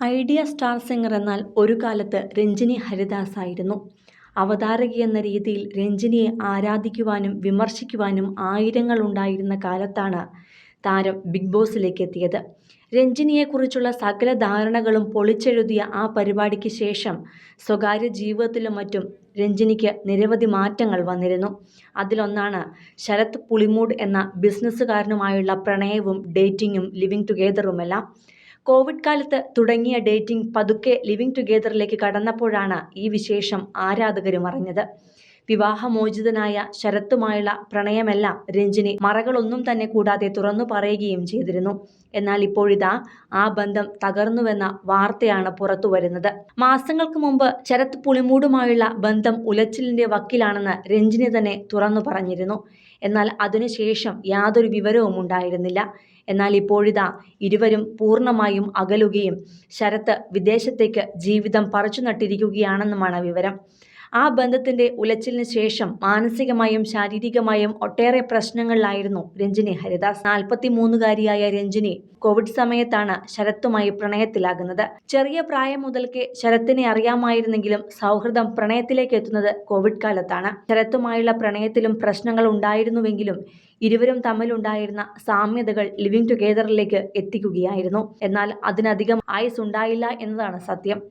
Idea star singer എന്നാൽ ഒരു കാലത്ത് രഞ്ജിനി ഹരിദാസ് ആയിരുന്നു അവതാരക എന്ന രീതിയിൽ രഞ്ജിനിയെ ആരാധിക്കുവാനും വിമർശിക്കുവാനും ആയിരങ്ങൾ ഉണ്ടായിരുന്ന കാലത്താണ് താരം ബിഗ് ബോസിലേക്ക് എത്തിയത്. രഞ്ജിനിയെക്കുറിച്ചുള്ള സകല ധാരണകളും പൊളിച്ചെഴുതിയ ആ പരിപാടിക്ക് ശേഷം സ്വകാര്യ ജീവിതത്തിലും മറ്റും രഞ്ജിനിക്ക് നിരവധി മാറ്റങ്ങൾ വന്നിരുന്നു. അതിലൊന്നാണ് ശരത് പുളിമൂട് എന്ന ബിസിനസ്സുകാരനുമായുള്ള പ്രണയവും ഡേറ്റിങ്ങും ലിവിങ് ടുഗെദറുമെല്ലാം കോവിഡ് കാലത്ത് തുടങ്ങിയ ഡേറ്റിംഗ് പതുക്കെ ലിവിംഗ് ടുഗെദറിലേക്ക് കടന്നപ്പോഴാണ് ഈ വിശേഷം ആരാധകരും അറിഞ്ഞത്. വിവാഹമോചിതനായ ശരത്തുമായുള്ള പ്രണയമെല്ലാം രഞ്ജിനി മറകളൊന്നും തന്നെ കൂടാതെ തുറന്നു പറയുകയും ചെയ്തിരുന്നു. എന്നാൽ ഇപ്പോഴിതാ ആ ബന്ധം തകർന്നുവെന്ന വാർത്തയാണ് പുറത്തു വരുന്നത്. മാസങ്ങൾക്ക് മുമ്പ് ശരത് പുളിമൂടുമായുള്ള ബന്ധം ഉലച്ചിലിന്റെ വക്കിലാണെന്ന് രഞ്ജിനി തന്നെ തുറന്നു പറഞ്ഞിരുന്നു. എന്നാൽ അതിനുശേഷം യാതൊരു വിവരവും ഉണ്ടായിരുന്നില്ല. എന്നാൽ ഇപ്പോഴിതാ ഇരുവരും പൂർണമായും അകലുകയും ശരത്ത് വിദേശത്തേക്ക് ജീവിതം പറിച്ചു നട്ടിരിക്കുകയാണെന്നുമാണ് വിവരം. ആ ബന്ധത്തിന്റെ ഉലച്ചിലിന് ശേഷം മാനസികമായും ശാരീരികമായും ഒട്ടേറെ പ്രശ്നങ്ങളിലായിരുന്നു രഞ്ജിനി ഹരിദാസ്. നാൽപ്പത്തി മൂന്നുകാരിയായ രഞ്ജിനി കോവിഡ് സമയത്താണ് ശരത്തുമായി പ്രണയത്തിലാകുന്നത്. ചെറിയ പ്രായം മുതൽക്കേ ശരത്തിനെ അറിയാമായിരുന്നെങ്കിലും സൗഹൃദം പ്രണയത്തിലേക്ക് എത്തുന്നത് കോവിഡ് കാലത്താണ്. ശരത്തുമായുള്ള പ്രണയത്തിലും പ്രശ്നങ്ങൾ ഉണ്ടായിരുന്നുവെങ്കിലും ഇരുവരും തമ്മിലുണ്ടായിരുന്ന സാമ്യതകൾ ലിവിംഗ് ടുഗെദറിലേക്ക് എത്തിക്കുകയായിരുന്നു. എന്നാൽ അതിനധികം ആയുസ് ഉണ്ടായില്ല എന്നതാണ് സത്യം.